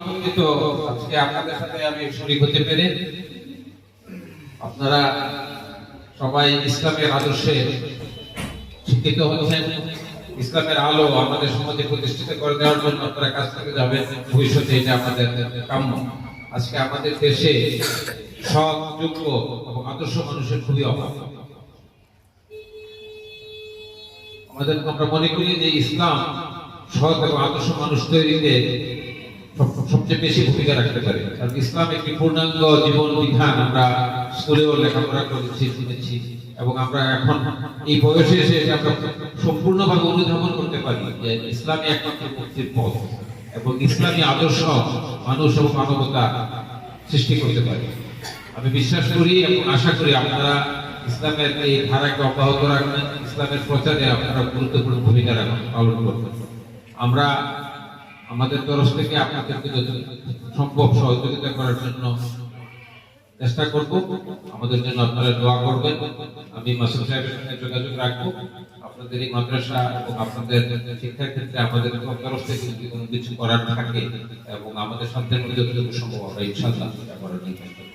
আজকে আপনারা সবাই ইসলামের আদর্শে শিক্ষিত হচ্ছেন। ইসলামের আলো আমাদের সমাজে প্রতিষ্ঠিত করে দেওয়ার জন্য আপনারা কাজ করে যাবেন। ভবিষ্যতে এটা আমাদের কাম্য। আজকে আমাদের দেশে সৎ, যোগ্য এবং আদর্শ মানুষের খুবই অভাব। আমাদের আমরা মনে করি যে ইসলাম সৎ এবং আদর্শ মানুষ তৈরিতে সবচেয়ে বেশি ভূমিকা রাখতে পারে। কারণ ইসলাম একটি পূর্ণাঙ্গ জীবন বিধান। আমরা স্কুলেও লেখাপড়া করেছি শুনেছি এবং আমরা এখন এই বয়সে এসে আমরা সম্পূর্ণভাবে অনুধাবন করতে পারি যে ইসলামই একমাত্র মুক্তির পথ এবং ইসলামী আদর্শ মানুষ এবং মানবতা সৃষ্টি করতে পারে। আমি বিশ্বাস করি এবং আশা করি আপনারা ইসলামের এই ধারাকে অব্যাহত রাখবেন, ইসলামের প্রচারে আপনারা গুরুত্বপূর্ণ ভূমিকা রাখবেন, পালন করবেন। আমরা আমাদের তরফ থেকে আপনাদেরকে সম্ভব সহযোগিতা করার জন্য চেষ্টা করব। আমাদের জন্য আপনারা দোয়া করবেন। আমি মাসুদ সাহেবের সঙ্গে যোগাযোগ রাখব। আপনাদের এই মাদ্রাসা এবং আপনাদের শিক্ষার ক্ষেত্রে আমাদের তরফ থেকে যদি কোনো কিছু করার থাকে এবং আমাদের সাধ্যের মধ্যে সম্ভব আমরা ইনশাল্লাহ করার চেষ্টা